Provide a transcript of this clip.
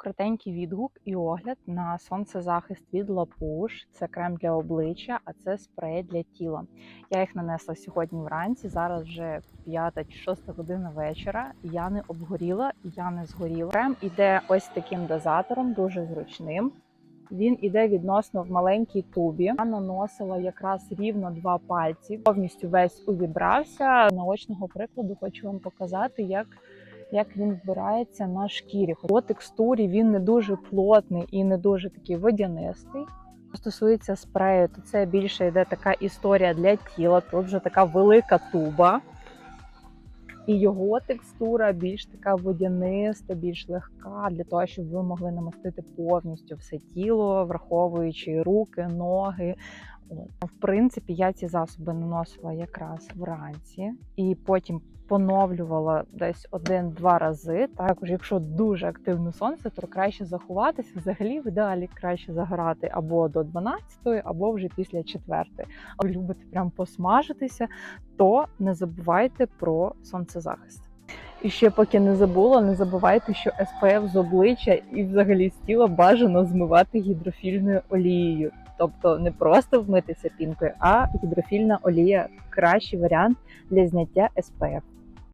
Коротенький відгук і огляд на сонцезахист від Лапуш. Це крем для обличчя, а це спрей для тіла. Я їх нанесла сьогодні вранці. Зараз вже 5-6 година вечора. Я не обгоріла, я не згоріла. Крем іде ось таким дозатором, дуже зручним. Він іде відносно в маленькій тубі. Я наносила якраз рівно два пальці, повністю весь увібрався. Наочного прикладу хочу вам показати, як як він вбирається на шкірі. По текстурі він не дуже плотний і не дуже такий водянистий. Що стосується спрею, то це більше йде така історія для тіла. Тут вже така велика туба. І його текстура більш така водяниста, більш легка, для того, щоб ви могли намастити повністю все тіло, враховуючи руки, ноги. От. В принципі, я ці засоби наносила якраз вранці і потім поновлювала десь один-два рази. Також, якщо дуже активне сонце, то краще заховатися. Взагалі, в ідеалі краще загорати або до 12, або вже після 4. А любите прям посмажитися, то не забувайте про сонцезахист. І ще поки не забула, не забувайте, що СПФ з обличчя і взагалі з тіла бажано змивати гідрофільною олією. Тобто не просто вмитися пінкою, а гідрофільна олія кращий варіант для зняття SPF.